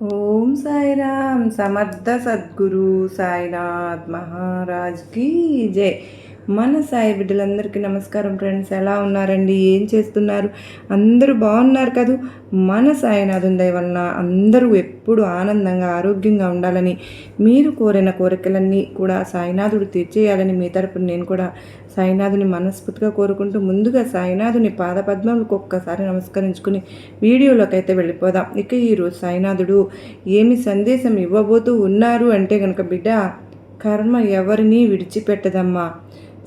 ఓం సాయిరామ్ సమర్థ సద్గురు సాయినాథ్ మహారాజ్ కీ జై మన సాయి బిడ్డలందరికీ నమస్కారం ఫ్రెండ్స్. ఎలా ఉన్నారండి? ఏం చేస్తున్నారు? అందరూ బాగున్నారు కదూ? మన సాయినాథుని దయ వలన అందరూ ఎప్పుడు ఆనందంగా ఆరోగ్యంగా ఉండాలని మీరు కోరిన కోరికలన్నీ కూడా సాయినాథుడు తీర్చేయాలని మీ తరపున నేను కూడా సాయినాథుని మనస్ఫూర్తిగా కోరుకుంటూ ముందుగా సాయినాథుని పాదపద్మములకు ఒక్కసారి నమస్కరించుకుని వీడియోలోకి అయితే వెళ్ళిపోదాం. ఇక ఈరోజు సాయినాథుడు ఏమి సందేశం ఇవ్వబోతూ ఉన్నారు అంటే కనుక బిడ్డ కర్మ ఎవరినీ విడిచిపెట్టదమ్మా?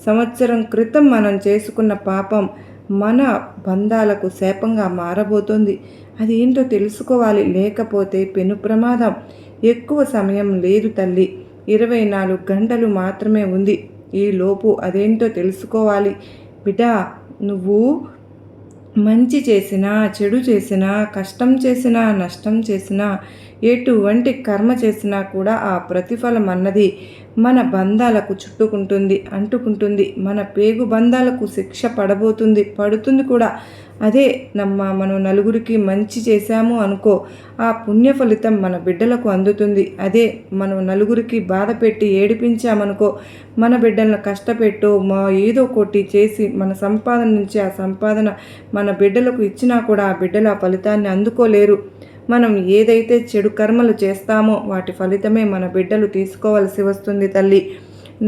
సంవత్సరం క్రితం మనం చేసుకున్న పాపం మన బంధాలకు శాపంగా మారబోతోంది. అది ఏంటో తెలుసుకోవాలి. లేకపోతే పెను ప్రమాదం. ఎక్కువ సమయం లేదు తల్లి. ఇరవై నాలుగు గంటలు మాత్రమే ఉంది. ఈ లోపు అదేంటో తెలుసుకోవాలి. బిడ్డ నువ్వు మంచి చేసినా చెడు చేసినా కష్టం చేసినా నష్టం చేసినా ఎటువంటి కర్మ చేసినా కూడా ఆ ప్రతిఫలం అన్నది మన బంధాలకు చుట్టుకుంటుంది అంటుకుంటుంది. మన పేగు బంధాలకు శిక్ష పడబోతుంది. పడుతుంది కూడా. అదే నమ్మ మనం నలుగురికి మంచి చేశాము అనుకో ఆ పుణ్య ఫలితం మన బిడ్డలకు అందుతుంది. అదే మనం నలుగురికి బాధ పెట్టి ఏడిపించామనుకో మన బిడ్డలను కష్టపెట్టో మా ఏదో కొట్టి చేసి మన సంపాదన నుంచి ఆ సంపాదన మన బిడ్డలకు ఇచ్చినా కూడా ఆ బిడ్డలు ఆ ఫలితాన్ని అందుకోలేరు. మనం ఏదైతే చెడు కర్మలు చేస్తామో వాటి ఫలితమే మన బిడ్డలు తీసుకోవలసి వస్తుంది తల్లి.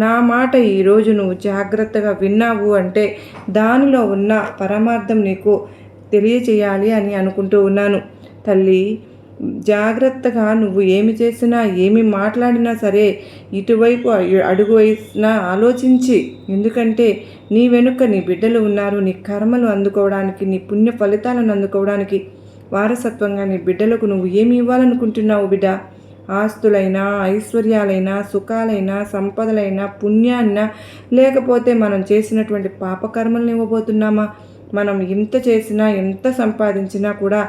నా మాట ఈరోజు నువ్వు జాగ్రత్తగా విన్నావు అంటే దానిలో ఉన్న పరమార్థం నీకు తెలియచేయాలి అని అనుకుంటూ ఉన్నాను. తల్లి జాగ్రత్తగా నువ్వు ఏమి చేసినా ఏమి మాట్లాడినా సరే ఇటువైపు అడుగు వేసినా ఆలోచించి. ఎందుకంటే నీ వెనుక నీ బిడ్డలు ఉన్నారు నీ కర్మలు అందుకోవడానికి నీ పుణ్య ఫలితాలను అందుకోవడానికి. వారసత్వంగా నీ బిడ్డలకు నువ్వు ఏమి ఇవ్వాలనుకుంటున్నావు బిడ్డ? ఆస్తులైనా ఐశ్వర్యాలైనా సుఖాలైనా సంపదలైనా పుణ్యాన్న లేకపోతే మనం చేసినటువంటి పాపకర్మలను ఇవ్వబోతున్నామా? మనం ఎంత చేసినా ఎంత సంపాదించినా కూడా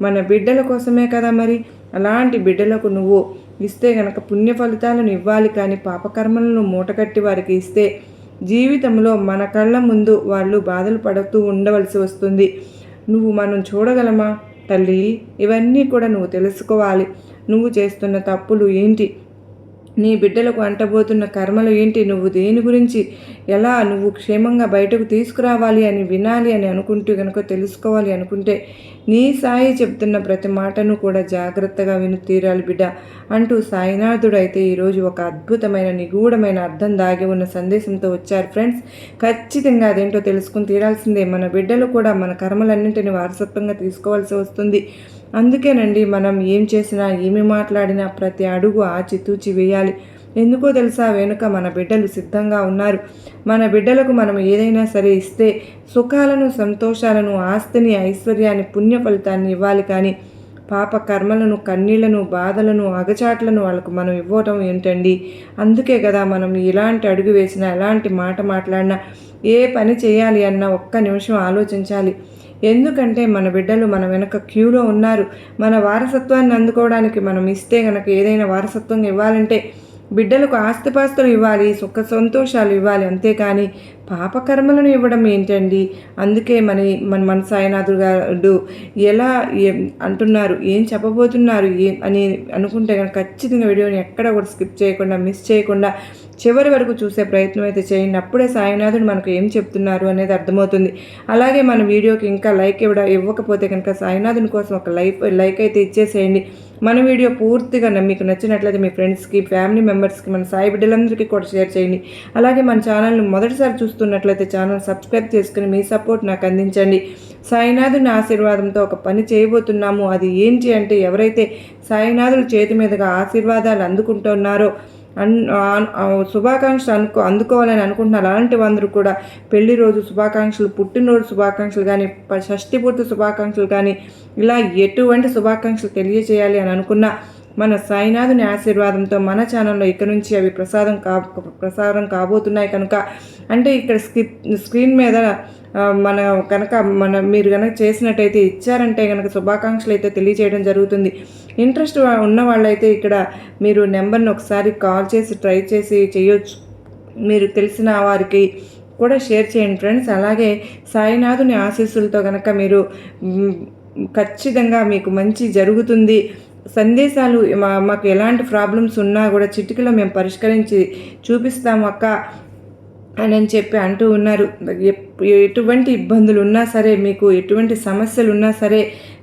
మన బిడ్డల కోసమే కదా మరి? అలాంటి బిడ్డలకు నువ్వు ఇస్తే గనక పుణ్య ఫలితాలను ఇవ్వాలి కానీ పాపకర్మలను మూటకట్టి వారికి ఇస్తే జీవితంలో మన కళ్ళ ముందు వాళ్ళు బాధలు పడుతూ ఉండవలసి వస్తుంది. నువ్వు మనం చూడగలమా? తల్లి ఇవన్నీ కూడా నువ్వు తెలుసుకోవాలి. నువ్వు చేస్తున్న తప్పులు ఏంటి? నీ బిడ్డలకు అంటబోతున్న కర్మలు ఏంటి? నువ్వు దేని గురించి? ఎలా నువ్వు క్షేమంగా బయటకు తీసుకురావాలి అని వినాలి అని అనుకుంటూ కనుక తెలుసుకోవాలి అనుకుంటే నీ సాయి చెప్తున్న ప్రతి మాటను కూడా జాగ్రత్తగా విను తీరాలి బిడ్డ అంటూ సాయినాథుడు అయితే ఈరోజు ఒక అద్భుతమైన నిగూఢమైన అర్థం దాగి ఉన్న సందేశంతో వచ్చారు. ఫ్రెండ్స్ ఖచ్చితంగా అదేంటో తెలుసుకుని తీరాల్సిందే. మన బిడ్డలు కూడా మన కర్మలన్నింటిని వారసత్వంగా తీసుకోవాల్సి వస్తుంది. అందుకేనండి మనం ఏం చేసినా ఏమి మాట్లాడినా ప్రతి అడుగు ఆచితూచి వేయాలి. ఎందుకో తెలుసా? వెనుక మన బిడ్డలు సిద్ధంగా ఉన్నారు. మన బిడ్డలకు మనం ఏదైనా సరే ఇస్తే సుఖాలను సంతోషాలను ఆస్తిని ఐశ్వర్యాన్ని పుణ్య ఫలితాన్ని ఇవ్వాలి కానీ పాప కర్మలను కన్నీళ్ళను బాధలను అగచాట్లను వాళ్ళకు మనం ఇవ్వటం ఏంటండి? అందుకే కదా మనం ఎలాంటి అడుగు వేసినా ఎలాంటి మాట మాట్లాడినా ఏ పని చేయాలి అన్న ఒక్క నిమిషం ఆలోచించాలి. ఎందుకంటే మన బిడ్డలు మన వెనక క్యూలో ఉన్నారు. మన వారసత్వాన్ని అందుకోవడానికి మనం ఇస్తే గనక ఏదైనా వారసత్వం ఇవ్వాలంటే బిడ్డలకు ఆస్తిపాస్తులు ఇవ్వాలి సుఖ సంతోషాలు ఇవ్వాలి అంతేకాని పాపకర్మలను ఇవ్వడం ఏంటండి? అందుకే మన మన మన సాయినాథుడు గారు ఎలా అంటున్నారు ఏం చెప్పబోతున్నారు ఏ అని అనుకుంటే కనుక ఖచ్చితంగా వీడియోని ఎక్కడ కూడా స్కిప్ చేయకుండా మిస్ చేయకుండా చివరి వరకు చూసే ప్రయత్నం అయితే చేయండి. అప్పుడే సాయినాథుడు మనకు ఏం చెప్తున్నారు అనేది అర్థమవుతుంది. అలాగే మన వీడియోకి ఇంకా లైక్ ఇవ్వడం ఇవ్వకపోతే కనుక సాయినాథుని కోసం ఒక లైక్ లైక్ అయితే ఇచ్చేసేయండి. మన వీడియో పూర్తిగా మీకు నచ్చినట్లయితే మీ ఫ్రెండ్స్కి ఫ్యామిలీ మెంబర్స్కి మన సాయి బిడ్డలందరికీ కూడా షేర్ చేయండి. అలాగే మన ఛానల్ని మొదటిసారి చూస్తున్నట్లయితే ఛానల్ సబ్స్క్రైబ్ చేసుకుని మీ సపోర్ట్ నాకు అందించండి. సాయినాథుని ఆశీర్వాదంతో ఒక పని చేయబోతున్నాము. అది ఏంటి అంటే ఎవరైతే సాయినాథుల చేతి మీదుగా ఆశీర్వాదాలు అందుకుంటున్నారో అన్ శుభాకాంక్షలు అనుకో అందుకోవాలని అనుకుంటున్నారు. అలాంటి అందరూ కూడా పెళ్ళి రోజు శుభాకాంక్షలు పుట్టినరోజు శుభాకాంక్షలు కానీ షష్ఠి పూర్తి శుభాకాంక్షలు కానీ ఇలా ఎటువంటి శుభాకాంక్షలు తెలియజేయాలి అని అనుకున్న మన సాయినాథుని ఆశీర్వాదంతో మన ఛానల్లో ఇక్కడ నుంచి అవి ప్రసాదం కా ప్రసారం కాబోతున్నాయి కనుక. అంటే ఇక్కడ స్క్రిప్ స్క్రీన్ మీద మన కనుక మన మీరు కనుక చేసినట్టయితే ఇచ్చారంటే కనుక శుభాకాంక్షలు అయితే తెలియజేయడం జరుగుతుంది. ఇంట్రెస్ట్ ఉన్న వాళ్ళైతే ఇక్కడ మీరు నెంబర్ని ఒకసారి కాల్ చేసి ట్రై చేసి చేయొచ్చు. మీరు తెలిసిన వారికి కూడా షేర్ చేయండి ఫ్రెండ్స్. అలాగే సాయినాథుని ఆశీస్సులతో కనుక మీరు ఖచ్చితంగా మీకు మంచి జరుగుతుంది. సందేశాలు మా మాకు ఎలాంటి ప్రాబ్లమ్స్ ఉన్నా కూడా చిటికలో మేము పరిష్కరించి చూపిస్తాము అక్క అని అని చెప్పి అంటూ ఉన్నారు. ఎటువంటి ఇబ్బందులు ఉన్నా సరే మీకు ఎటువంటి సమస్యలు ఉన్నా సరే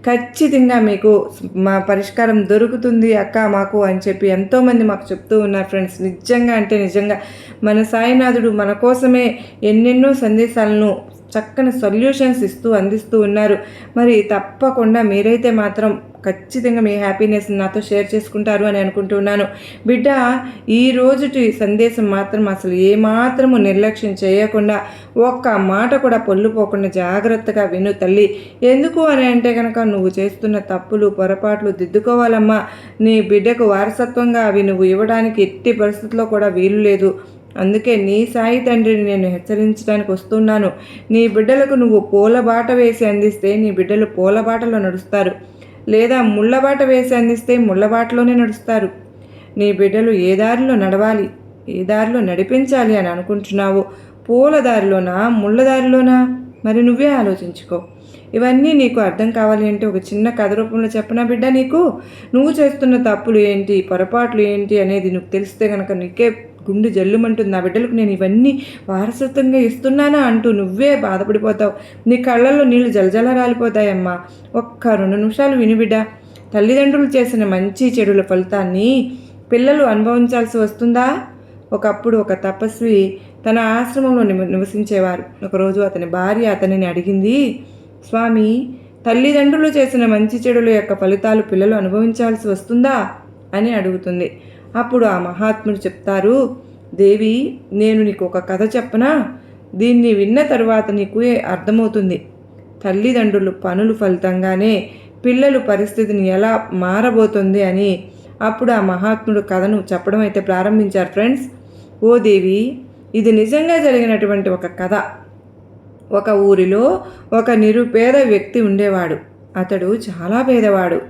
ఖచ్చితంగా మీకు మా పరిష్కారం దొరుకుతుంది అక్క మాకు అని చెప్పి ఎంతోమంది మాకు చెప్తూ ఉన్నారు ఫ్రెండ్స్. నిజంగా అంటే నిజంగా మన సాయినాథుడు మన కోసమే ఎన్నెన్నో సందేశాలను చక్కని సొల్యూషన్స్ ఇస్తూ అందిస్తూ ఉన్నారు. మరి తప్పకుండా మీరైతే మాత్రం ఖచ్చితంగా మీ హ్యాపీనెస్ నాతో షేర్ చేసుకుంటారు అని అనుకుంటున్నాను బిడ్డ ఈ రోజుటి సందేశం మాత్రం అసలు ఏమాత్రము నిర్లక్ష్యం చేయకుండా ఒక్క మాట కూడా పొల్లుపోకుండా జాగ్రత్తగా విను తల్లి. ఎందుకు అని అంటే కనుక నువ్వు చేస్తున్న తప్పులు పొరపాట్లు దిద్దుకోవాలమ్మా. నీ బిడ్డకు వారసత్వంగా అవి నువ్వు ఇవ్వడానికి ఎట్టి పరిస్థితుల్లో కూడా వీలు లేదు. అందుకే నీ సాయి తండ్రిని నేను హెచ్చరించడానికి వస్తున్నాను. నీ బిడ్డలకు నువ్వు పూలబాట వేసి అందిస్తే నీ బిడ్డలు పూలబాటలో నడుస్తారు. లేదా ముళ్ళబాట వేసి అందిస్తే ముళ్ళబాటలోనే నడుస్తారు. నీ బిడ్డలు ఏ దారిలో నడవాలి? ఏ దారిలో నడిపించాలి అని అనుకుంటున్నావో? పూల దారిలోనా? ముళ్ళ దారిలోనా? మరి నువ్వే ఆలోచించుకో. ఇవన్నీ నీకు అర్థం కావాలి అంటే ఒక చిన్న కథ రూపంలో చెప్పనా బిడ్డ నీకు? నువ్వు చేస్తున్న తప్పులు ఏంటి? పొరపాట్లు ఏంటి అనేది నువ్వు తెలిస్తే కనుక నీకే గుండె జల్లుమంటుంది. నా బిడ్డలకు నేను ఇవన్నీ వారసత్వంగా ఇస్తున్నానా అంటూ నువ్వే బాధపడిపోతావు. నీ కళ్ళల్లో నీళ్ళు జలజల రాలిపోతాయమ్మా. ఒక్క రెండు నిమిషాలు విని బిడ్డ. తల్లిదండ్రులు చేసిన మంచి చెడుల ఫలితాన్ని పిల్లలు అనుభవించాల్సి వస్తుందా? ఒకప్పుడు ఒక తపస్వి తన ఆశ్రమంలో నివ నివసించేవారు. ఒకరోజు అతని భార్య అతనిని అడిగింది స్వామి తల్లిదండ్రులు చేసిన మంచి చెడుల యొక్క ఫలితాలు పిల్లలు అనుభవించాల్సి వస్తుందా? అని అడుగుతుంది. అప్పుడు ఆ మహాత్ముడు చెప్తారు దేవి నేను నీకు ఒక కథ చెప్పనా? దీన్ని విన్న తరువాత నీకు అర్థమవుతుంది? తల్లిదండ్రులు పనులు ఫలితంగానే పిల్లలు పరిస్థితిని ఎలా మారబోతుంది అని. అప్పుడు ఆ మహాత్ముడు కథను చెప్పడం అయితే ప్రారంభించారు ఫ్రెండ్స్. ఓ దేవి ఇది నిజంగా జరిగినటువంటి ఒక కథ. ఒక ఊరిలో ఒక నిరుపేద వ్యక్తి ఉండేవాడు. అతడు చాలా పేదవాడు.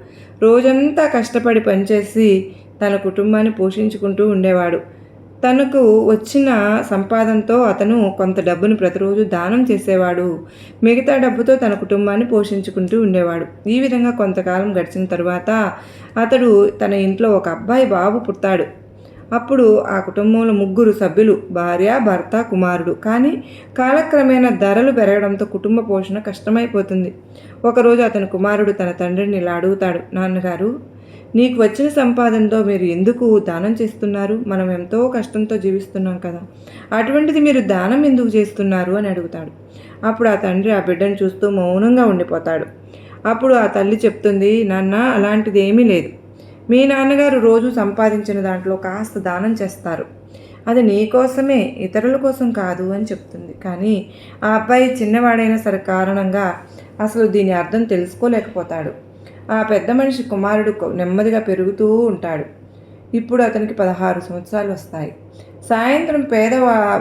రోజంతా కష్టపడి పనిచేసి తన కుటుంబాన్ని పోషించుకుంటూ ఉండేవాడు. తనకు వచ్చిన సంపాదనతో అతను కొంత డబ్బును ప్రతిరోజు దానం చేసేవాడు. మిగతా డబ్బుతో తన కుటుంబాన్ని పోషించుకుంటూ ఉండేవాడు. ఈ విధంగా కొంతకాలం గడిచిన తరువాత అతడు తన ఇంట్లో ఒక అబ్బాయి బాబు పుట్టాడు అప్పుడు ఆ కుటుంబంలో ముగ్గురు సభ్యులు భార్య భర్త కుమారుడు. కానీ కాలక్రమేణా ధరలు పెరగడంతో కుటుంబ పోషణ కష్టమైపోతుంది. ఒకరోజు అతని కుమారుడు తన తండ్రిని ఇలా అడుగుతాడు నాన్నగారు నీకు వచ్చిన సంపాదనతో మీరు ఎందుకు దానం చేస్తున్నారు? మనం ఎంతో కష్టంతో జీవిస్తున్నాం కదా. అటువంటిది మీరు దానం ఎందుకు చేస్తున్నారు? అని అడుగుతాడు. అప్పుడు ఆ తండ్రి ఆ బిడ్డను చూస్తూ మౌనంగా ఉండిపోతాడు. అప్పుడు ఆ తల్లి చెప్తుంది నాన్న అలాంటిది ఏమీ లేదు. మీ నాన్నగారు రోజు సంపాదించిన దాంట్లో కాస్త దానం చేస్తారు. అది నీ కోసమే ఇతరుల కోసం కాదు అని చెప్తుంది. కానీ ఆ అబ్బాయి చిన్నవాడైన సరే కారణంగా అసలు దీని అర్థం తెలుసుకోలేకపోతాడు. ఆ పెద్ద మనిషి కుమారుడు నెమ్మదిగా పెరుగుతూ ఉంటాడు. ఇప్పుడు అతనికి పదహారు సంవత్సరాలు వస్తాయి. సాయంత్రం పేదవా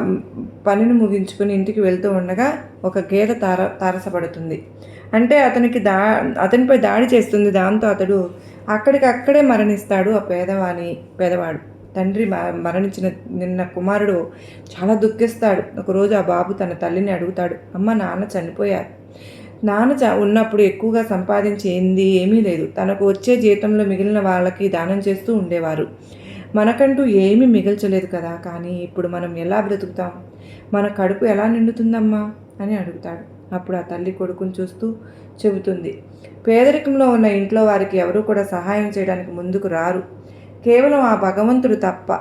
పనిని ముగించుకుని ఇంటికి వెళ్తూ ఉండగా ఒక గేదె తార తారసపడుతుంది. అంటే అతనికి దా అతనిపై దాడి చేస్తుంది. దాంతో అతడు అక్కడికక్కడే మరణిస్తాడు ఆ పేదవాని పేదవాడు. తండ్రి మ- మరణించిన నిన్న కుమారుడు చాలా దుఃఖిస్తాడు. ఒకరోజు ఆ బాబు తన తల్లిని అడుగుతాడు అమ్మ నాన్న చనిపోయారు. నాన్న చ ఉన్నప్పుడు ఎక్కువగా సంపాదించేంది ఏమీ లేదు. తనకు వచ్చే జీతంలో మిగిలిన వాళ్ళకి దానం చేస్తూ ఉండేవారు. మనకంటూ ఏమీ మిగల్చలేదు కదా కానీ ఇప్పుడు మనం ఎలా బ్రతుకుతాం? మన కడుపు ఎలా నిండుతుందమ్మా? అని అడుగుతాడు. అప్పుడు ఆ తల్లి కొడుకుని చూస్తూ చెబుతుంది. పేదరికంలో ఉన్న ఇంట్లో వారికి ఎవరూ కూడా సహాయం చేయడానికి ముందుకు రారు. కేవలం ఆ భగవంతుడు తప్ప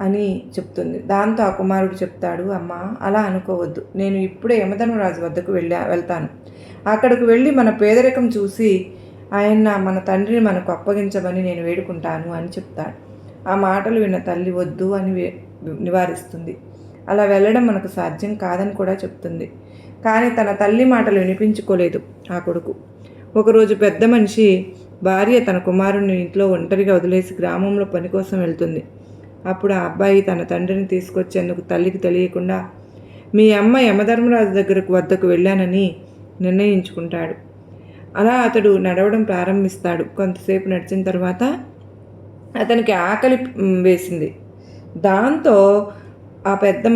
అని చెప్తుంది. దాంతో ఆ కుమారుడు చెప్తాడు అమ్మా అలా అనుకోవద్దు. నేను ఇప్పుడే యమధర్మరాజు వద్దకు వెళ్ళా వెళ్తాను. అక్కడికి వెళ్ళి మన పేదరికం చూసి ఆయన మన తండ్రిని మనకు అప్పగించమని నేను వేడుకుంటాను అని చెప్తాడు. ఆ మాటలు విన్న తల్లి వద్దు అని నివారిస్తుంది. అలా వెళ్ళడం మనకు సాధ్యం కాదని కూడా చెప్తుంది. కానీ తన తల్లి మాటలు వినిపించుకోలేదు ఆ కొడుకు. ఒకరోజు పెద్ద మనిషి భార్య తన కుమారుని ఇంట్లో ఒంటరిగా వదిలేసి గ్రామంలో పని కోసం వెళ్తుంది. అప్పుడు ఆ అబ్బాయి తన తండ్రిని తీసుకొచ్చేందుకు తల్లికి తెలియకుండా మీ అమ్మ యమధర్మరాజు దగ్గరకు వద్దకు వెళ్ళానని నిర్ణయించుకుంటాడు. అలా అతడు నడవడం ప్రారంభిస్తాడు. కొంతసేపు నడిచిన తర్వాత అతనికి ఆకలి వేసింది. దాంతో ఆ పెద్ద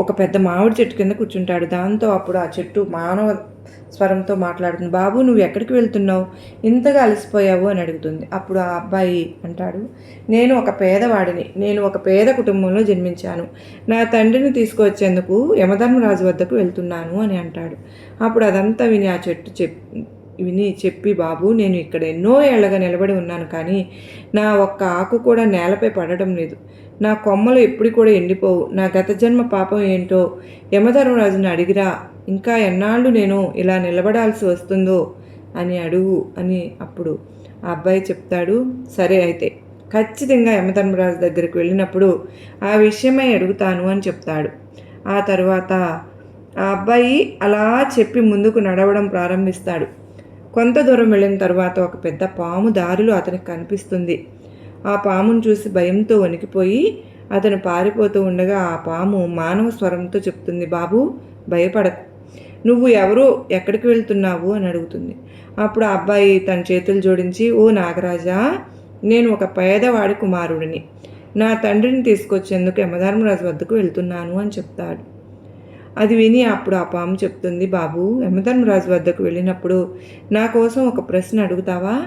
ఒక పెద్ద మామిడి చెట్టు కింద కూర్చుంటాడు. దాంతో అప్పుడు ఆ చెట్టు మానవ స్వరంతో మాట్లాడుతుంది. బాబు నువ్వు ఎక్కడికి వెళ్తున్నావు? ఇంతగా అలసిపోయావు? అని అడుగుతుంది. అప్పుడు ఆ అబ్బాయి అంటాడు నేను ఒక పేదవాడిని. నేను ఒక పేద కుటుంబంలో జన్మించాను. నా తండ్రిని తీసుకువచ్చేందుకు యమధర్మరాజు వద్దకు వెళ్తున్నాను అని అంటాడు. అప్పుడు అదంతా విని ఆ చెట్టు చెప్ విని చెప్పి బాబు నేను ఇక్కడ ఎన్నో ఏళ్ళగా నిలబడి ఉన్నాను కానీ నా ఒక్క ఆకు కూడా నేలపై పడడం లేదు. నా కొమ్మలు ఎప్పుడు కూడా ఎండిపోవు. నా గత జన్మ పాపం ఏంటో యమధర్మరాజుని అడిగిరా ఇంకా ఎన్నాళ్ళు నేను ఇలా నిలబడాల్సి వస్తుందో అని అడుగు అని అప్పుడు ఆ అబ్బాయి చెప్తాడు సరే అయితే ఖచ్చితంగా యమధర్మరాజు దగ్గరికి వెళ్ళినప్పుడు ఆ విషయమై అడుగుతాను అని చెప్తాడు. ఆ తర్వాత ఆ అబ్బాయి అలా చెప్పి ముందుకు నడవడం ప్రారంభిస్తాడు. కొంత దూరం వెళ్ళిన తర్వాత ఒక పెద్ద పాము దారిలో అతనికి కనిపిస్తుంది. ఆ పామును చూసి భయంతో వణికిపోయి అతను పారిపోతూ ఉండగా ఆ పాము మానవ స్వరంతో చెప్తుంది బాబు భయపడకు. నువ్వు ఎవరు? ఎక్కడికి వెళ్తున్నావు? అని అడుగుతుంది. అప్పుడు ఆ అబ్బాయి తన చేతులు జోడించి ఓ నాగరాజా నేను ఒక పేదవాడి కుమారుడిని. నా తండ్రిని తీసుకొచ్చేందుకు యమధర్మరాజు వద్దకు వెళ్తున్నాను అని చెప్తాడు. అది విని అప్పుడు ఆ పాము చెప్తుంది బాబు యమధర్మరాజు వద్దకు వెళ్ళినప్పుడు నా కోసం ఒక ప్రశ్న అడుగుతావా?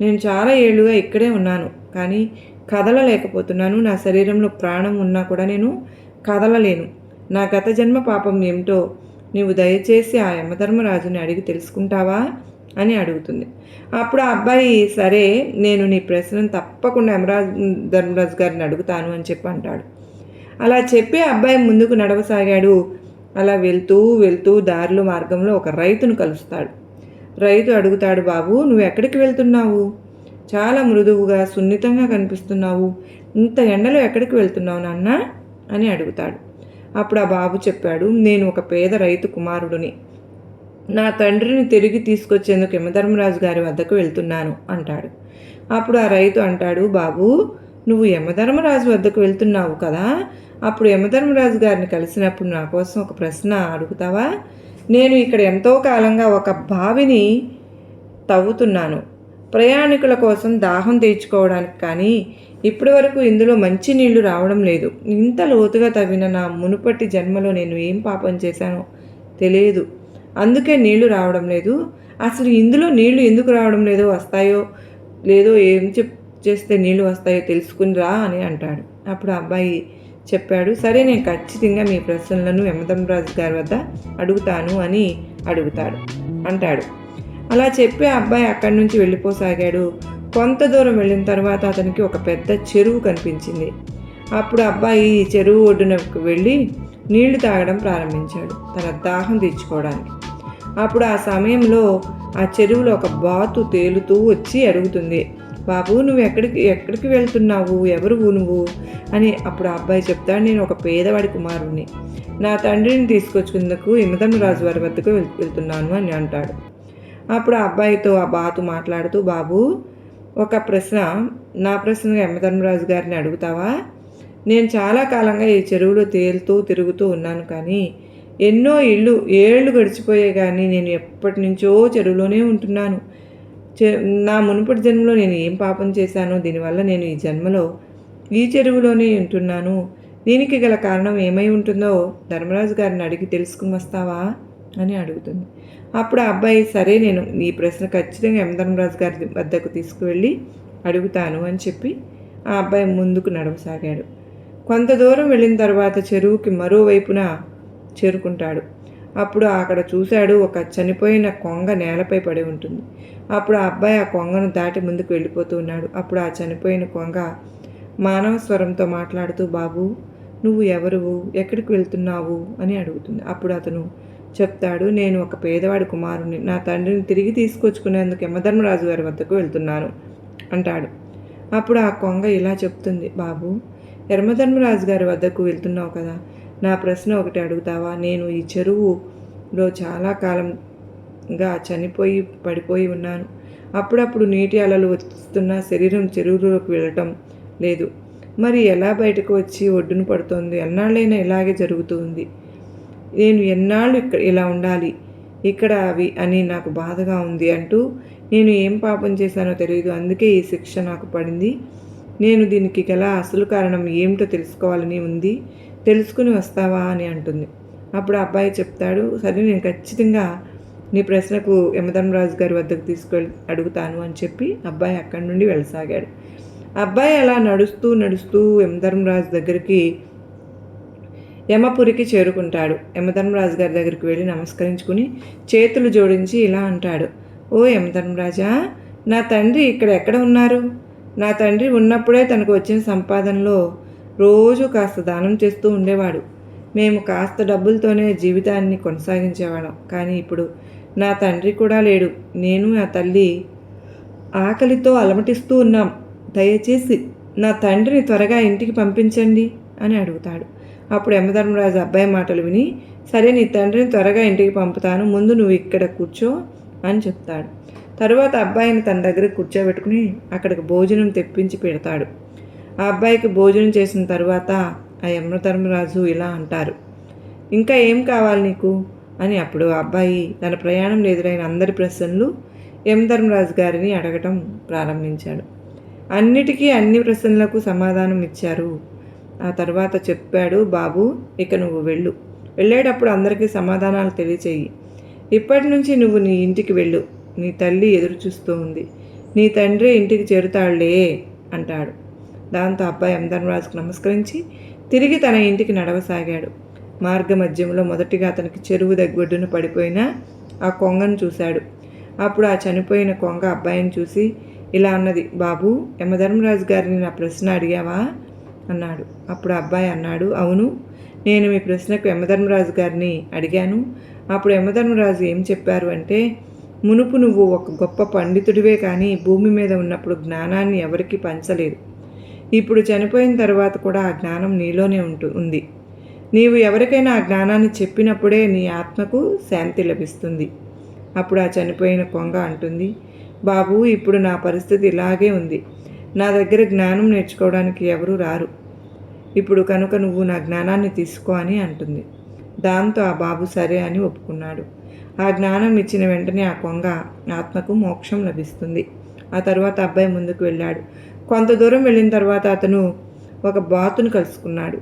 నేను చాలా ఏళ్ళుగా ఇక్కడే ఉన్నాను కానీ కదలలేకపోతున్నాను. నా శరీరంలో ప్రాణం ఉన్నా కూడా నేను కదలలేను. నా గత జన్మ పాపం ఏమిటో నీవు దయచేసి ఆ యమధర్మరాజుని అడిగి తెలుసుకుంటావా? అని అడుగుతుంది. అప్పుడు ఆ అబ్బాయి సరే నేను నీ ప్రశ్నను తప్పకుండా యమరాజ్ ధర్మరాజు గారిని అడుగుతాను అని చెప్పి అంటాడు. అలా చెప్పి అబ్బాయి ముందుకు నడవసాగాడు. అలా వెళ్తూ వెళ్తూ దారిలో మార్గంలో ఒక రైతును కలుస్తాడు. రైతు అడుగుతాడు బాబు నువ్వు ఎక్కడికి వెళ్తున్నావు? చాలా మృదువుగా సున్నితంగా కనిపిస్తున్నావు. ఇంత ఎండలో ఎక్కడికి వెళ్తున్నావు నాన్న? అని అడుగుతాడు. అప్పుడు ఆ బాబు చెప్పాడు నేను ఒక పేద రైతు కుమారుడిని. నా తండ్రిని తిరిగి తీసుకొచ్చేందుకు యమధర్మరాజు గారి వద్దకు వెళ్తున్నాను అంటాడు. అప్పుడు ఆ రైతు అంటాడు బాబు నువ్వు యమధర్మరాజు వద్దకు వెళ్తున్నావు కదా. అప్పుడు యమధర్మరాజు గారిని కలిసినప్పుడు నా కోసం ఒక ప్రశ్న అడుగుతావా? నేను ఇక్కడ ఎంతో కాలంగా ఒక బావిని తవ్వుతున్నాను. ప్రయాణికుల కోసం దాహం తీర్చుకోవడానికి కానీ ఇప్పటి వరకు ఇందులో మంచి నీళ్ళు రావడం లేదు. ఇంత లోతుగా తవ్విన నా మునుపటి జన్మలో నేను ఏం పాపం చేశానో తెలియదు. అందుకే నీళ్ళు రావడం లేదు. అసలు ఇందులో నీళ్ళు ఎందుకు రావడం లేదో వస్తాయో లేదో ఏం చెప్ చేస్తే నీళ్ళు వస్తాయో తెలుసుకుని రా అని అంటాడు. అప్పుడు అబ్బాయి చెప్పాడు సరే నేను ఖచ్చితంగా మీ ప్రశ్నలను యమధర్మరాజు గారి వద్ద అడుగుతాను అని అడుగుతాడు అంటాడు. అలా చెప్పి ఆ అబ్బాయి అక్కడి నుంచి వెళ్ళిపోసాగాడు. కొంత దూరం వెళ్ళిన తర్వాత అతనికి ఒక పెద్ద చెరువు కనిపించింది. అప్పుడు అబ్బాయి చెరువు ఒడ్డునకు వెళ్ళి నీళ్ళు తాగడం ప్రారంభించాడు తన దాహం తీర్చుకోవడానికి. అప్పుడు ఆ సమయంలో ఆ చెరువులో ఒక బాతు తేలుతూ వచ్చి అడుగుతుంది బాబు నువ్వు ఎక్కడికి ఎక్కడికి వెళ్తున్నావు? ఎవరు నువ్వు? అని అప్పుడు ఆ అబ్బాయి చెప్తాడు నేను ఒక పేదవాడి కుమారుణ్ణి. నా తండ్రిని తీసుకొచ్చుకుందుకు రాజు వారి వద్దకు వెళ్తున్నాను అని అంటాడు. అప్పుడు ఆ అబ్బాయితో ఆ బాతు మాట్లాడుతూ బాబు ఒక ప్రశ్న. నా ప్రశ్న యమధర్మరాజు గారిని అడుగుతావా? నేను చాలా కాలంగా ఈ చెరువులో తేలుతూ తిరుగుతూ ఉన్నాను కానీ ఎన్నో ఇళ్ళు ఏళ్ళు గడిచిపోయే కానీ నేను ఎప్పటి నుంచో చెరువులోనే ఉంటున్నాను. నా మునుపటి జన్మలో నేను ఏం పాపం చేశానో దీనివల్ల నేను ఈ జన్మలో ఈ చెరువులోనే ఉంటున్నాను. దీనికి గల కారణం ఏమై ఉంటుందో ధర్మరాజు గారిని అడిగి తెలుసుకుని వస్తావా? అని అడుగుతుంది. అప్పుడు ఆ అబ్బాయి సరే నేను ఈ ప్రశ్న ఖచ్చితంగా యమధర్మరాజు గారి వద్దకు తీసుకువెళ్ళి అడుగుతాను అని చెప్పి ఆ అబ్బాయి ముందుకు నడవసాగాడు. కొంత దూరం వెళ్ళిన తర్వాత చెరువుకి మరోవైపున చేరుకుంటాడు. అప్పుడు అక్కడ చూశాడు ఒక చనిపోయిన కొంగ నేలపై పడి ఉంటుంది. అప్పుడు ఆ అబ్బాయి ఆ కొంగను దాటి ముందుకు వెళ్ళిపోతూ ఉన్నాడు. అప్పుడు ఆ చనిపోయిన కొంగ మానవ స్వరంతో మాట్లాడుతూ బాబు నువ్వు ఎవరువు? ఎక్కడికి వెళ్తున్నావు? అని అడుగుతుంది. అప్పుడు అతను చెప్తాడు నేను ఒక పేదవాడి కుమారుని నా తండ్రిని తిరిగి తీసుకొచ్చుకునేందుకు యమధర్మరాజు గారి వద్దకు వెళ్తున్నాను అంటాడు. అప్పుడు ఆ కొంగ ఇలా చెప్తుంది బాబు యమధర్మరాజు గారి వద్దకు వెళ్తున్నావు కదా నా ప్రశ్న ఒకటి అడుగుతావా? నేను ఈ చెరువులో చాలా కాలంగా చనిపోయి పడిపోయి ఉన్నాను. అప్పుడప్పుడు నీటి అలలు వస్తున్న శరీరం చెరువులోకి వెళ్ళటం లేదు. మరి ఎలా బయటకు వచ్చి ఒడ్డును పడుతోంది? ఎన్నాళ్ళైనా ఇలాగే జరుగుతుంది నేను ఎన్నాళ్ళు ఇక్కడ ఇలా ఉండాలి? ఇక్కడ అవి అని నాకు బాధగా ఉంది అంటూ నేను ఏం పాపం చేశానో తెలియదు అందుకే ఈ శిక్ష నాకు పడింది. నేను దీనికి గల అసలు కారణం ఏమిటో తెలుసుకోవాలని ఉంది. తెలుసుకుని వస్తావా అని అంటుంది. అప్పుడు అబ్బాయి చెప్తాడు సరే నేను ఖచ్చితంగా నీ ప్రశ్నకు యమధర్మరాజు గారి వద్దకు తీసుకెళ్ అడుగుతాను అని చెప్పి అబ్బాయి అక్కడి నుండి వెళ్ళసాగాడు. అబ్బాయి అలా నడుస్తూ నడుస్తూ యమధర్మరాజు దగ్గరికి యమపురికి చేరుకుంటాడు. యమధర్మరాజు గారి దగ్గరికి వెళ్ళి నమస్కరించుకుని చేతులు జోడించి ఇలా అంటాడు. ఓ యమధర్మరాజా నా తండ్రి ఇక్కడ ఎక్కడ ఉన్నారు? నా తండ్రి ఉన్నప్పుడే తనకు వచ్చిన సంపాదనలో రోజు కాస్త దానం చేస్తూ ఉండేవాడు. మేము కాస్త డబ్బులతోనే జీవితాన్ని కొనసాగించేవాళ్ళం. కానీ ఇప్పుడు నా తండ్రి కూడా లేడు. నేను నా తల్లి ఆకలితో అలమటిస్తూ ఉన్నాం. దయచేసి నా తండ్రిని త్వరగా ఇంటికి పంపించండి అని అడుగుతాడు. అప్పుడు యమధర్మరాజు అబ్బాయి మాటలు విని సరే నీ తండ్రిని త్వరగా ఇంటికి పంపుతాను ముందు నువ్వు ఇక్కడ కూర్చో అని చెప్తాడు. తరువాత అబ్బాయిని తన దగ్గర కూర్చోబెట్టుకుని అక్కడికి భోజనం తెప్పించి పెడతాడు. ఆ అబ్బాయికి భోజనం చేసిన తర్వాత ఆ యమధర్మరాజు ఇలా అంటారు ఇంకా ఏం కావాలి నీకు? అని అప్పుడు ఆ అబ్బాయి తన ప్రయాణంలో ఎదురైన అందరి ప్రశ్నలు యమధర్మరాజు గారిని అడగటం ప్రారంభించాడు. అన్నిటికీ అన్ని ప్రశ్నలకు సమాధానం ఇచ్చారు ఆ తర్వాత చెప్పాడు బాబు ఇక నువ్వు వెళ్ళు. వెళ్ళేటప్పుడు అందరికీ సమాధానాలు తెలియచేయి. ఇప్పటి నుంచి నువ్వు నీ ఇంటికి వెళ్ళు. నీ తల్లి ఎదురు చూస్తూ ఉంది. నీ తండ్రి ఇంటికి చేరుతాడులే అంటాడు. దాంతో అబ్బాయి యమధర్మరాజుకు నమస్కరించి తిరిగి తన ఇంటికి నడవసాగాడు. మార్గ మధ్యంలో మొదటిగా అతనికి చెరువు దగ్గొడ్డును పడిపోయిన ఆ కొంగను చూశాడు. అప్పుడు ఆ చనిపోయిన కొంగ అబ్బాయిని చూసి ఇలా అన్నది బాబు యమధర్మరాజు గారిని నా ప్రశ్న అడిగావా? అన్నాడు. అప్పుడు అబ్బాయి అన్నాడు అవును నేను మీ ప్రశ్నకు యమధర్మరాజు గారిని అడిగాను. అప్పుడు యమధర్మరాజు ఏం చెప్పారు అంటే మునుపు నువ్వు ఒక గొప్ప పండితుడివే కానీ భూమి మీద ఉన్నప్పుడు జ్ఞానాన్ని ఎవరికీ పంచలేదు. ఇప్పుడు చనిపోయిన తర్వాత కూడా ఆ జ్ఞానం నీలోనే ఉంటు ఉంది. నీవు ఎవరికైనా ఆ జ్ఞానాన్ని చెప్పినప్పుడే నీ ఆత్మకు శాంతి లభిస్తుంది. అప్పుడు ఆ చనిపోయిన కొంగ అంటుంది బాబు ఇప్పుడు నా పరిస్థితి ఇలాగే ఉంది. నా దగ్గర జ్ఞానం నేర్చుకోవడానికి ఎవరూ రారు. ఇప్పుడు కనుక నువ్వు నా జ్ఞానాన్ని తీసుకో అని అంటుంది. దాంతో ఆ బాబు సరే అని ఒప్పుకున్నాడు. ఆ జ్ఞానం ఇచ్చిన వెంటనే ఆ కొంగ ఆత్మకు మోక్షం లభిస్తుంది. ఆ తర్వాత అబ్బాయి ముందుకు వెళ్ళాడు. కొంత దూరం వెళ్ళిన తర్వాత అతను ఒక బాతును కలుసుకున్నాడు.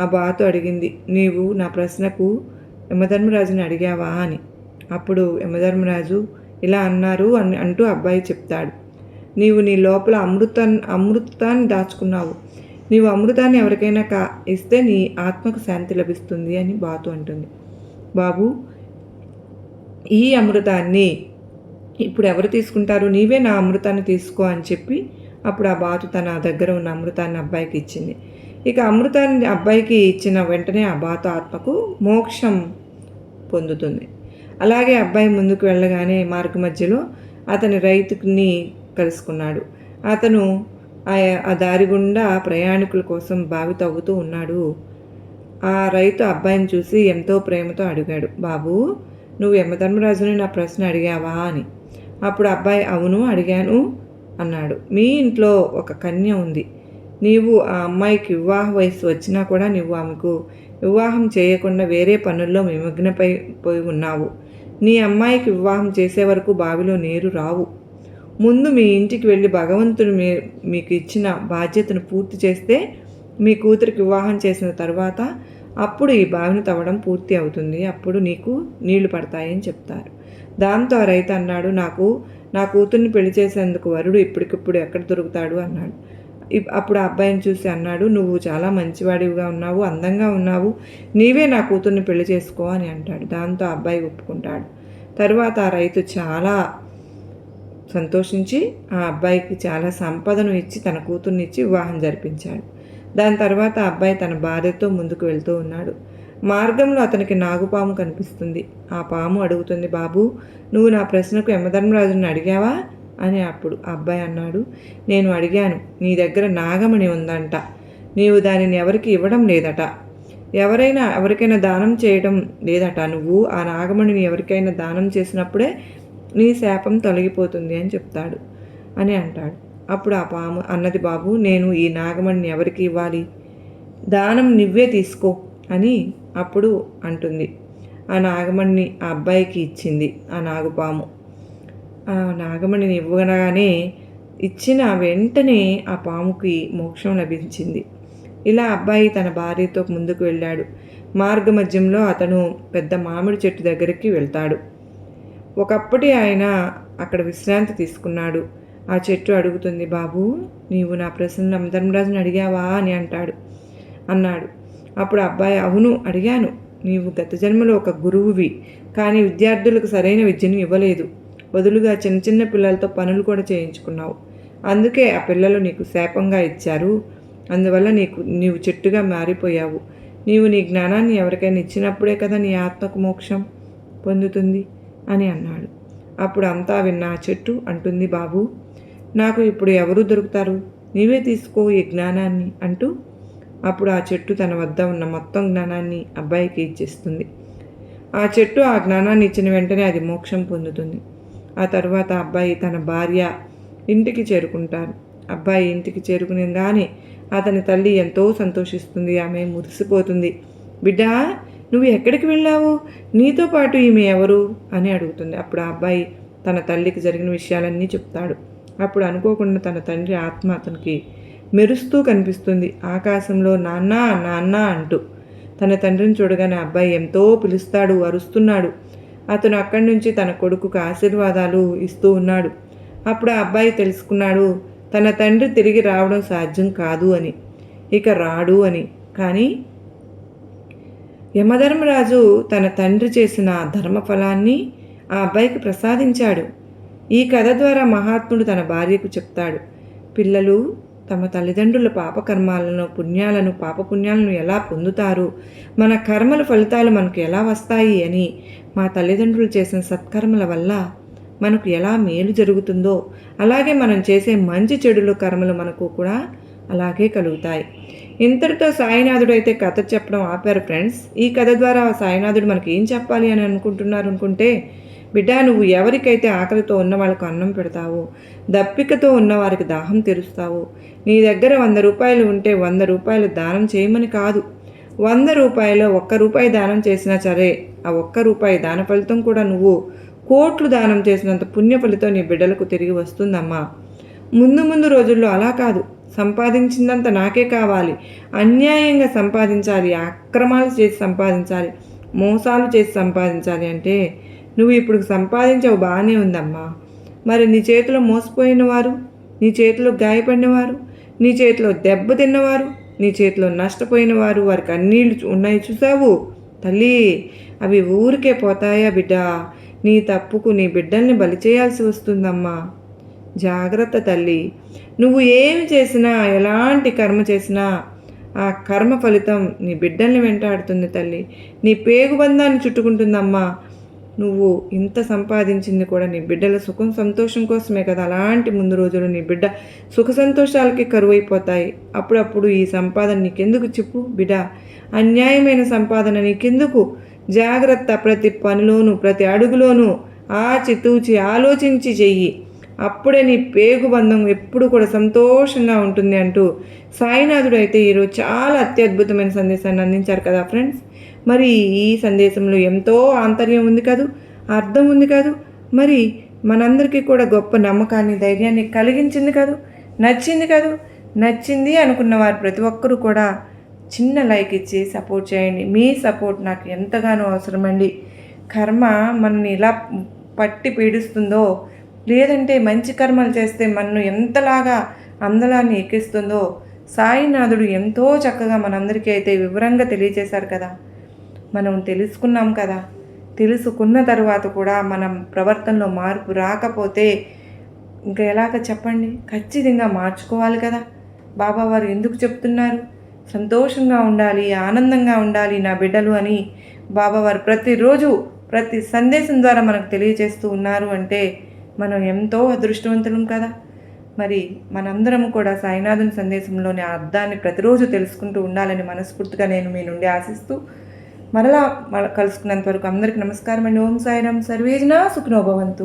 ఆ బాతు అడిగింది నీవు నా ప్రశ్నకు యమధర్మరాజుని అడిగావా? అని. అప్పుడు యమధర్మరాజు ఇలా అన్నారు అని అంటూ అబ్బాయి చెప్తాడు. నీవు నీ లోపల అమృతాన్ని అమృతాన్ని దాచుకున్నావు. నీవు అమృతాన్ని ఎవరికైనా కా ఇస్తే నీ ఆత్మకు శాంతి లభిస్తుంది అని బాతు అంటుంది. బాబు ఈ అమృతాన్ని ఇప్పుడు ఎవరు తీసుకుంటారు? నీవే నా అమృతాన్ని తీసుకో అని చెప్పి అప్పుడు ఆ బాతు తన దగ్గర ఉన్న అమృతాన్ని అబ్బాయికి ఇచ్చింది. ఇక అమృతాన్ని అబ్బాయికి ఇచ్చిన వెంటనే ఆ బాతు ఆత్మకు మోక్షం పొందుతుంది. అలాగే అబ్బాయి ముందుకు వెళ్ళగానే మార్గ మధ్యలో అతని రైతుని కలుసుకున్నాడు. అతను ఆ దారి గుండా ప్రయాణికుల కోసం బావి తవ్వుతూ ఉన్నాడు. ఆ రైతు అబ్బాయిని చూసి ఎంతో ప్రేమతో అడిగాడు బాబు నువ్వు యమధర్మరాజుని నా ప్రశ్న అడిగావా అని? అప్పుడు అబ్బాయి అవును అడిగాను అన్నాడు. మీ ఇంట్లో ఒక కన్య ఉంది. నీవు ఆ అమ్మాయికి వివాహ వయసు వచ్చినా కూడా నువ్వు ఆమెకు వివాహం చేయకుండా వేరే పనుల్లో నిమగ్నపై పోయి ఉన్నావు. నీ అమ్మాయికి వివాహం చేసే వరకు బావిలో నీరు రావు. ముందు మీ ఇంటికి వెళ్ళి భగవంతుడు మీ మీకు ఇచ్చిన బాధ్యతను పూర్తి చేస్తే మీ కూతురికి వివాహం చేసిన తర్వాత అప్పుడు ఈ బావిని తవ్వడం పూర్తి అవుతుంది. అప్పుడు నీకు నీళ్ళు పడతాయని చెప్తారు. దాంతో ఆ రైతు అన్నాడు నాకు నా కూతుర్ని పెళ్ళి చేసేందుకు వరుడు ఇప్పటికిప్పుడు ఎక్కడ దొరుకుతాడు? అన్నాడు. అప్పుడు ఆ అబ్బాయిని చూసి అన్నాడు నువ్వు చాలా మంచివాడివిగా ఉన్నావు అందంగా ఉన్నావు నీవే నా కూతుర్ని పెళ్ళి చేసుకో అని అంటాడు. దాంతో ఆ అబ్బాయి ఒప్పుకుంటాడు. తర్వాత ఆ రైతు చాలా సంతోషించి ఆ అబ్బాయికి చాలా సంపదను ఇచ్చి తన కూతుర్ని ఇచ్చి వివాహం జరిపించాడు. దాని తర్వాత అబ్బాయి తన భార్యతో ముందుకు వెళ్తూ ఉన్నాడు. మార్గంలో అతనికి నాగుపాము కనిపిస్తుంది. ఆ పాము అడుగుతుంది బాబు నువ్వు నా ప్రశ్నకు యమధర్మరాజుని అడిగావా? అని అప్పుడు అబ్బాయి అన్నాడు. నేను అడిగాను. నీ దగ్గర నాగమణి ఉందంట. నీవు దానిని ఎవరికి ఇవ్వడం లేదట. ఎవరైనా ఎవరికైనా దానం చేయడం లేదట. నువ్వు ఆ నాగమణిని ఎవరికైనా దానం చేసినప్పుడే నీ శాపం తొలగిపోతుంది అని చెప్తాడు అని అంటాడు. అప్పుడు ఆ పాము అన్నది బాబు నేను ఈ నాగమణిని ఎవరికి ఇవ్వాలి? దానం నువ్వే తీసుకో అని అప్పుడు అంటుంది. ఆ నాగమణిని ఆ అబ్బాయికి ఇచ్చింది ఆ నాగుపాము. ఆ నాగమణిని ఇవ్వగానే ఇచ్చిన వెంటనే ఆ పాముకి మోక్షం లభించింది. ఇలా అబ్బాయి తన భార్యతో ముందుకు వెళ్ళాడు. మార్గ మధ్యంలో అతను పెద్ద మామిడి చెట్టు దగ్గరికి వెళ్తాడు. ఒకప్పటి ఆయన అక్కడ విశ్రాంతి తీసుకున్నాడు. ఆ చెట్టు అడుగుతుంది బాబు నీవు నా ప్రశ్న ధర్మరాజుని అడిగావా? అని అంటాడు. అన్నాడు. అప్పుడు అబ్బాయి అవును అడిగాను. నీవు గత జన్మలో ఒక గురువువి కానీ విద్యార్థులకు సరైన విద్యను ఇవ్వలేదు. బదులుగా చిన్న చిన్న పిల్లలతో పనులు కూడా చేయించుకున్నావు. అందుకే ఆ పిల్లలు నీకు శాపంగా ఇచ్చారు. అందువల్ల నీకు నీవు చెట్టుగా మారిపోయావు. నీవు నీ జ్ఞానాన్ని ఎవరికైనా ఇచ్చినప్పుడే కదా నీ ఆత్మకు మోక్షం పొందుతుంది? అని అన్నాడు. అప్పుడు అంతా విన్న ఆ చెట్టు అంటుంది బాబు నాకు ఇప్పుడు ఎవరు దొరుకుతారు? నీవే తీసుకో ఈ జ్ఞానాన్ని అంటూ అప్పుడు ఆ చెట్టు తన వద్ద ఉన్న మొత్తం జ్ఞానాన్ని అబ్బాయికి ఇచ్చేస్తుంది. ఆ చెట్టు ఆ జ్ఞానాన్ని ఇచ్చిన వెంటనే అది మోక్షం పొందుతుంది. ఆ తర్వాత అబ్బాయి తన భార్య ఇంటికి చేరుకుంటారు. అబ్బాయి ఇంటికి చేరుకునగానే అతని తల్లి ఎంతో సంతోషిస్తుంది ఆమె మురిసిపోతుంది. బిడ్డా నువ్వు ఎక్కడికి వెళ్ళావు? నీతో పాటు ఈమె ఎవరు? అని అడుగుతుంది. అప్పుడు ఆ అబ్బాయి తన తల్లికి జరిగిన విషయాలన్నీ చెప్తాడు. అప్పుడు అనుకోకుండా తన తండ్రి ఆత్మ అతనికి మెరుస్తూ కనిపిస్తుంది. ఆకాశంలో నాన్న నాన్న అంటూ. తన తండ్రిని చూడగానే అబ్బాయి ఎంతో పిలుస్తాడు అరుస్తున్నాడు. అతను అక్కడి నుంచి తన కొడుకుకు ఆశీర్వాదాలు ఇస్తూ ఉన్నాడు. అప్పుడు ఆ అబ్బాయి తెలుసుకున్నాడు తన తండ్రి తిరిగి రావడం సాధ్యం కాదు అని. ఇక రాడు అని. కానీ యమధర్మరాజు తన తండ్రి చేసిన ధర్మఫలాన్ని ఆ అబ్బాయికి ప్రసాదించాడు. ఈ కథ ద్వారా మహాత్ముడు తన భార్యకు చెప్తాడు. పిల్లలు తమ తల్లిదండ్రుల పాపకర్మాలను పుణ్యాలను పాపపుణ్యాలను ఎలా పొందుతారు? మన కర్మల ఫలితాలు మనకు ఎలా వస్తాయి అని మా తల్లిదండ్రులు చేసిన సత్కర్మల వల్ల మనకు ఎలా మేలు జరుగుతుందో అలాగే మనం చేసే మంచి చెడుల కర్మలు మనకు కూడా అలాగే కలుగుతాయి. ఇంతటితో సాయినాథుడు అయితే కథ చెప్పడం ఆపారు ఫ్రెండ్స్. ఈ కథ ద్వారా సాయినాథుడు మనకి ఏం చెప్పాలి అని అనుకుంటున్నారు అనుకుంటే బిడ్డ నువ్వు ఎవరికైతే ఆకలితో ఉన్న వాళ్ళకు అన్నం పెడతావో దప్పికతో ఉన్న వారికి దాహం తెరుస్తావు నీ దగ్గర వంద రూపాయలు ఉంటే వంద రూపాయలు దానం చేయమని కాదు. వంద రూపాయలు ఒక్క రూపాయి దానం చేసినా సరే ఆ ఒక్క రూపాయి దాన ఫలితం కూడా నువ్వు కోట్లు దానం చేసినంత పుణ్య ఫలితం నీ బిడ్డలకు తిరిగి వస్తుందమ్మా. ముందు ముందు రోజుల్లో అలా కాదు. సంపాదించిందంత నాకే కావాలి. అన్యాయంగా సంపాదించాలి అక్రమాలు చేసి సంపాదించాలి మోసాలు చేసి సంపాదించాలి అంటే నువ్వు ఇప్పుడు సంపాదించవు బాగానే ఉందమ్మా. మరి నీ చేతిలో మోసపోయిన వారు నీ చేతిలో గాయపడినవారు నీ చేతిలో దెబ్బ తిన్నవారు నీ చేతిలో నష్టపోయిన వారు వారికి అన్నీళ్ళు ఉన్నాయి చూసావు? తల్లి అవి ఊరికే పోతాయా బిడ్డ? నీ తప్పుకు నీ బిడ్డల్ని బలి చేయాల్సి వస్తుందమ్మా. జాగ్రత్త తల్లి. నువ్వు ఏమి చేసినా ఎలాంటి కర్మ చేసినా ఆ కర్మ ఫలితం నీ బిడ్డల్ని వెంటాడుతుంది తల్లి. నీ పేగుబంధాన్ని చుట్టుకుంటుందమ్మా. నువ్వు ఇంత సంపాదించింది కూడా నీ బిడ్డల సుఖం సంతోషం కోసమే కదా. అలాంటి ముందు రోజులు నీ బిడ్డ సుఖ సంతోషాలకి కరువైపోతాయి. అప్పుడప్పుడు ఈ సంపాదన నీకెందుకు చెప్పు బిడ్డ అన్యాయమైన సంపాదన నీకెందుకు? జాగ్రత్త ప్రతి పనిలోనూ ప్రతి అడుగులోనూ ఆచితూచి ఆలోచించి చెయ్యి. అప్పుడే నీ పేగు బంధం ఎప్పుడు కూడా సంతోషంగా ఉంటుంది అంటూ సాయినాథుడు అయితే ఈరోజు చాలా అత్యద్భుతమైన సందేశాన్ని అందించారు కదా ఫ్రెండ్స్. మరి ఈ సందేశంలో ఎంతో ఆంతర్యం ఉంది కాదు అర్థం ఉంది కాదు మరి మనందరికీ కూడా గొప్ప నమ్మకాన్ని ధైర్యాన్ని కలిగించింది కాదు నచ్చింది కాదు నచ్చింది అనుకున్న వారు ప్రతి ఒక్కరూ కూడా చిన్న లైక్ ఇచ్చి సపోర్ట్ చేయండి. మీ సపోర్ట్ నాకు ఎంతగానో అవసరమండి. కర్మ మనని ఎలా పట్టి పీడిస్తుందో లేదంటే మంచి కర్మలు చేస్తే మనను ఎంతలాగా అందలాన్ని ఎక్కిస్తుందో సాయినాథుడు ఎంతో చక్కగా మనందరికీ అయితే వివరంగా తెలియజేశారు కదా. మనం తెలుసుకున్నాం కదా. తెలుసుకున్న తర్వాత కూడా మనం ప్రవర్తనలో మార్పు రాకపోతే ఇంకా ఎలాగ చెప్పండి? ఖచ్చితంగా మార్చుకోవాలి కదా. బాబా వారు ఎందుకు చెప్తున్నారు? సంతోషంగా ఉండాలి ఆనందంగా ఉండాలి నా బిడ్డలు అని బాబావారు ప్రతిరోజు ప్రతి సందేశం ద్వారా మనకు తెలియజేస్తూ ఉన్నారు అంటే మనం ఎంతో అదృష్టవంతులం కదా. మరి మనందరం కూడా సాయినాథుని సందేశంలోని అర్థాన్ని ప్రతిరోజు తెలుసుకుంటూ ఉండాలని మనస్ఫూర్తిగా నేను మీ నుండి ఆశిస్తూ మరలా కలుసుకున్నంత వరకు అందరికీ నమస్కారం అండి ఓం సాయిరామ్. సర్వేజన సుఖనోభవంతు